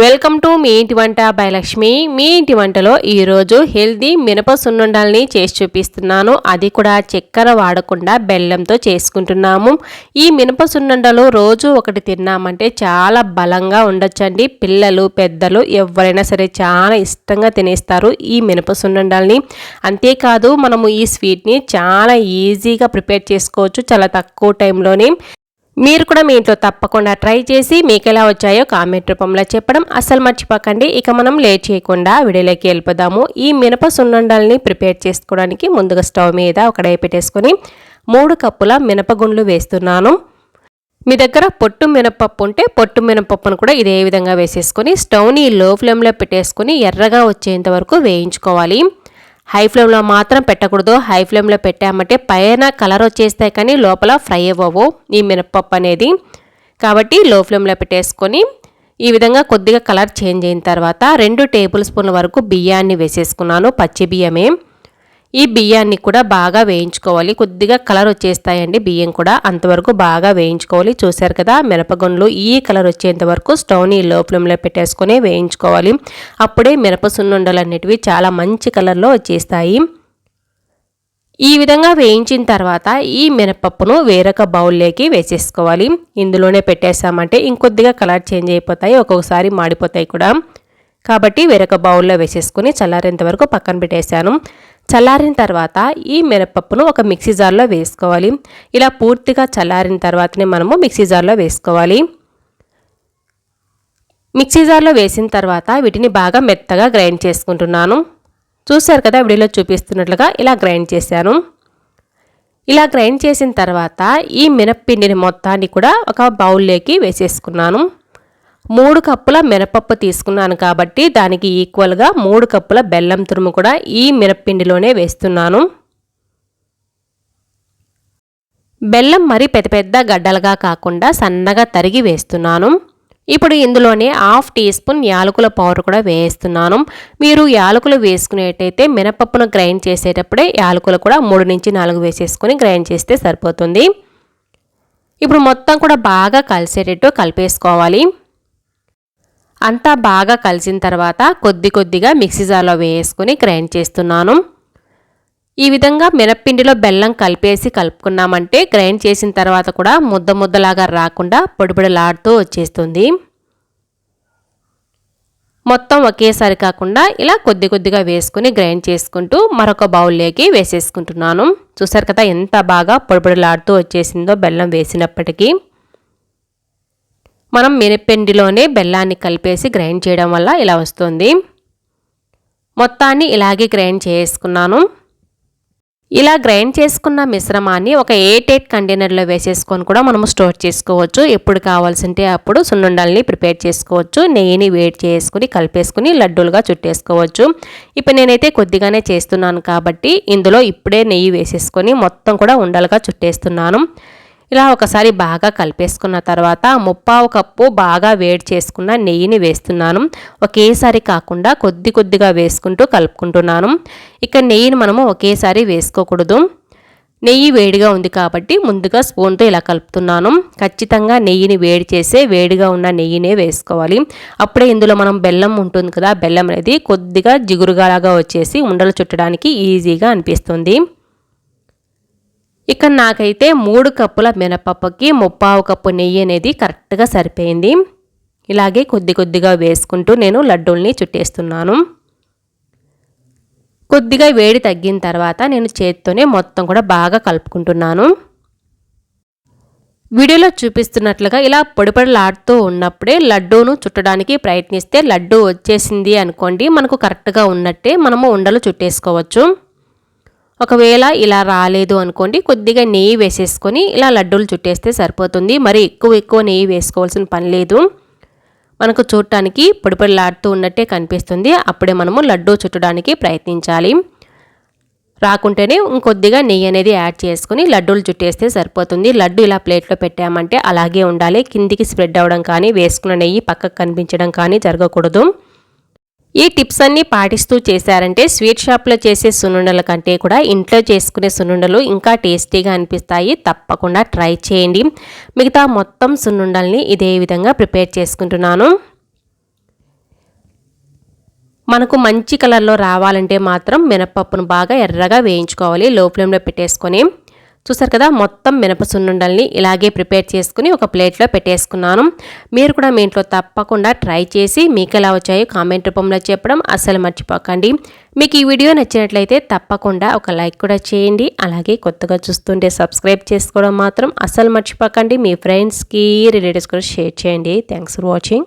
Welcome to me ఇంటి వంట by Lakshmi మీ ఇంటి వంటలో ఈరోజు హెల్దీ మినప సున్నుండాలని చేసి చూపిస్తున్నాను. అది కూడా చక్కెర వాడకుండా బెల్లంతో చేసుకుంటున్నాము. ఈ మినప సున్నుండలు రోజు ఒకటి తిన్నామంటే చాలా బలంగా ఉండొచ్చండి. పిల్లలు పెద్దలు ఎవరైనా సరే చాలా ఇష్టంగా తినేస్తారు ఈ మినప సున్నుండాలని. అంతేకాదు మనము ఈ స్వీట్ని చాలా ఈజీగా ప్రిపేర్ చేసుకోవచ్చు. చాలా తక్కువ టైంలోనే మీరు కూడా మీ ఇంట్లో తప్పకుండా ట్రై చేసి మీకు ఎలా వచ్చాయో కామెంట్ రూపంలో చెప్పడం అస్సలు మర్చిపోకండి. ఇక మనం లేట్ చేయకుండా విడిలోకి వెళ్ళిపోదాము. ఈ మినప సున్నుండల్ని ప్రిపేర్ చేసుకోవడానికి ముందుగా స్టవ్ మీద ఒక పెట్టేసుకొని మూడు కప్పుల మినపగుండ్లు వేస్తున్నాను. మీ దగ్గర పొట్టు మినపప్పు ఉంటే పొట్టు మినపప్పును కూడా ఇదే విధంగా వేసేసుకొని స్టవ్ని లో ఫ్లేమ్లో పెట్టేసుకొని ఎర్రగా వచ్చేంత వరకు వేయించుకోవాలి. హై ఫ్లేమ్లో మాత్రం పెట్టకూడదు. హై ఫ్లేమ్లో పెట్టామంటే పైన కలర్ వచ్చేస్తాయి కానీ లోపల ఫ్రై అవ్వవు. ఈ మినప్పప్పు అనేది. కాబట్టి లో ఫ్లేమ్లో పెట్టేసుకొని ఈ విధంగా కొద్దిగా కలర్ చేంజ్ అయిన తర్వాత రెండు టేబుల్ స్పూన్ల వరకు బియ్యాన్ని వేసేసుకున్నాను. పచ్చి బియ్యమే. ఈ బియ్యాన్ని కూడా బాగా వేయించుకోవాలి. కొద్దిగా కలర్ వచ్చేస్తాయండి బియ్యం కూడా. అంతవరకు బాగా వేయించుకోవాలి. చూసారు కదా మిరపగుండ్లు ఈ కలర్ వచ్చేంత వరకు స్టవ్ని లో ఫ్లేమ్లో పెట్టేసుకొని వేయించుకోవాలి. అప్పుడే మిరప సున్నుండలు అనేటివి చాలా మంచి కలర్లో వచ్చేస్తాయి. ఈ విధంగా వేయించిన తర్వాత ఈ మినపప్పును వేరొక బౌల్లోకి వేసేసుకోవాలి. ఇందులోనే పెట్టేసామంటే ఇంకొద్దిగా కలర్ చేంజ్ అయిపోతాయి. ఒక్కొక్కసారి మాడిపోతాయి కూడా. కాబట్టి వేరొక బౌల్లో వేసేసుకొని చల్లారేంత వరకు పక్కన పెట్టేశాను. చల్లారిన తర్వాత ఈ మినపప్పును ఒక మిక్సీ జార్లో వేసుకోవాలి. ఇలా పూర్తిగా చల్లారిన తర్వాతనే మనము మిక్సీ జార్లో వేసుకోవాలి. మిక్సీ జార్లో వేసిన తర్వాత వీటిని బాగా మెత్తగా గ్రైండ్ చేసుకుంటున్నాను. చూశారు కదా వీడియోలో చూపిస్తున్నట్లుగా ఇలా గ్రైండ్ చేశాను. ఇలా గ్రైండ్ చేసిన తర్వాత ఈ మినప్పిండిని మొత్తాన్ని కూడా ఒక బౌల్లోకి వేసేసుకున్నాను. మూడు కప్పుల మినపప్పు తీసుకున్నాను కాబట్టి దానికి ఈక్వల్గా మూడు కప్పుల బెల్లం తురుము కూడా ఈ మినప్పిండిలోనే వేస్తున్నాను. బెల్లం మరి పెద్ద పెద్ద గడ్డలుగా కాకుండా సన్నగా తరిగి వేస్తున్నాను. ఇప్పుడు ఇందులోనే హాఫ్ టీ స్పూన్ యాలకుల పౌడర్ కూడా వేస్తున్నాను. మీరు యాలకులు వేసుకునేటైతే మినపప్పును గ్రైండ్ చేసేటప్పుడే యాలకులు కూడా మూడు నుంచి నాలుగు వేసేసుకొని గ్రైండ్ చేస్తే సరిపోతుంది. ఇప్పుడు మొత్తం కూడా బాగా కలిసేటట్టు కలిపేసుకోవాలి. అంతా బాగా కలిసిన తర్వాత కొద్ది కొద్దిగా మిక్సీ జార్లో వేసుకుని గ్రైండ్ చేస్తున్నాను. ఈ విధంగా మినప్పిండిలో బెల్లం కలిపేసి కలుపుకున్నామంటే గ్రైండ్ చేసిన తర్వాత కూడా ముద్ద ముద్దలాగా రాకుండా పొడిపొడిలాడుతూ వచ్చేస్తుంది. మొత్తం ఒకేసారి కాకుండా ఇలా కొద్ది కొద్దిగా వేసుకుని గ్రైండ్ చేసుకుంటూ మరొక బౌల్లోకి వేసేసుకుంటున్నాను. చూసారు కదా ఎంత బాగా పొడిపొడిలాడుతూ వచ్చేసిందో బెల్లం వేసినప్పటికీ. మనం మిరపిండిలోనే బెల్లాన్ని కలిపేసి గ్రైండ్ చేయడం వల్ల ఇలా వస్తుంది. మొత్తాన్ని ఇలాగే గ్రైండ్ చేసుకున్నాను. ఇలా గ్రైండ్ చేసుకున్న మిశ్రమాన్ని ఒక ఎయిట్ ఎయిట్ కంటైనర్లో వేసేసుకొని కూడా మనము స్టోర్ చేసుకోవచ్చు. ఎప్పుడు కావాల్సింటే అప్పుడు సున్నుండల్ని ప్రిపేర్ చేసుకోవచ్చు. నెయ్యిని వేడి చేసుకుని కలిపేసుకుని లడ్డూలుగా చుట్టేసుకోవచ్చు. ఇప్పుడు నేనైతే కొద్దిగానే చేస్తున్నాను కాబట్టి ఇందులో ఇప్పుడే నెయ్యి వేసేసుకొని మొత్తం కూడా ఉండలుగా చుట్టేస్తున్నాను. ఇలా ఒకసారి బాగా కలిపేసుకున్న తర్వాత ముప్పావు కప్పు బాగా వేడి చేసుకున్న నెయ్యిని వేస్తున్నాను. ఒకేసారి కాకుండా కొద్ది కొద్దిగా వేసుకుంటూ కలుపుకుంటున్నాను. ఇక నెయ్యిని మనము ఒకేసారి వేసుకోకూడదు. నెయ్యి వేడిగా ఉంది కాబట్టి ముందుగా స్పూన్తో ఇలా కలుపుతున్నాను. ఖచ్చితంగా నెయ్యిని వేడి చేసే వేడిగా ఉన్న నెయ్యినే వేసుకోవాలి. అప్పుడే ఇందులో మనం బెల్లం ఉంటుంది కదా బెల్లం అనేది కొద్దిగా జిగురుగాలాగా వచ్చేసి ఉండలు చుట్టడానికి ఈజీగా అనిపిస్తుంది. ఇక నాకైతే మూడు కప్పుల మినపప్పుకి ముప్పావు కప్పు నెయ్యి అనేది కరెక్ట్గా సరిపోయింది. ఇలాగే కొద్ది కొద్దిగా వేసుకుంటూ నేను లడ్డూల్ని చుట్టేస్తున్నాను. కొద్దిగా వేడి తగ్గిన తర్వాత నేను చేతితోనే మొత్తం కూడా బాగా కలుపుకుంటున్నాను. వీడియోలో చూపిస్తున్నట్లుగా ఇలా పొడిపొడిలాడుతూ ఉన్నప్పుడే లడ్డూను చుట్టడానికి ప్రయత్నిస్తే లడ్డు వచ్చేసింది అనుకోండి మనకు కరెక్ట్గా ఉన్నట్టే మనము ఉండలు చుట్టేసుకోవచ్చు. ఒకవేళ ఇలా రాలేదు అనుకోండి కొద్దిగా నెయ్యి వేసేసుకొని ఇలా లడ్డూలు చుట్టేస్తే సరిపోతుంది. మరి ఎక్కువ ఎక్కువ నెయ్యి వేసుకోవాల్సిన పని లేదు. మనకు చూడటానికి పొడిపొడిలాడుతూ ఉన్నట్టే కనిపిస్తుంది. అప్పుడే మనము లడ్డూ చుట్టడానికి ప్రయత్నించాలి. రాకుంటేనే ఇంకొద్దిగా నెయ్యి అనేది యాడ్ చేసుకుని లడ్డూలు చుట్టేస్తే సరిపోతుంది. లడ్డు ఇలా ప్లేట్లో పెట్టామంటే అలాగే ఉండాలి. కిందికి స్ప్రెడ్ అవ్వడం కానీ వేసుకున్న నెయ్యి పక్కకు కనిపించడం కానీ జరగకూడదు. ఈ టిప్స్ అన్నీ పాటిస్తూ చేశారంటే స్వీట్ షాప్లో చేసే సున్నుండల కంటే కూడా ఇంట్లో చేసుకునే సున్నుండలు ఇంకా టేస్టీగా అనిపిస్తాయి. తప్పకుండా ట్రై చేయండి. మిగతా మొత్తం సున్నుండల్ని ఇదే విధంగా ప్రిపేర్ చేసుకుంటున్నాను. మనకు మంచి కలర్లో రావాలంటే మాత్రం మినపప్పును బాగా ఎర్రగా వేయించుకోవాలి. లో ఫ్లేమ్లో పెట్టేసుకొని చూసారు కదా మొత్తం మినప సున్నుండల్ని ఇలాగే ప్రిపేర్ చేసుకుని ఒక ప్లేట్లో పెట్టేసుకున్నాను. మీరు కూడా మీ ఇంట్లో తప్పకుండా ట్రై చేసి మీకు ఎలా వచ్చాయో కామెంట్ రూపంలో చెప్పడం అస్సలు మర్చిపోకండి. మీకు ఈ వీడియో నచ్చినట్లయితే తప్పకుండా ఒక లైక్ కూడా చేయండి. అలాగే కొత్తగా చూస్తుంటే సబ్స్క్రైబ్ చేసుకోవడం మాత్రం అస్సలు మర్చిపోకండి. మీ ఫ్రెండ్స్కి రిలేటివ్స్ కూడా షేర్ చేయండి. Thanks for watching.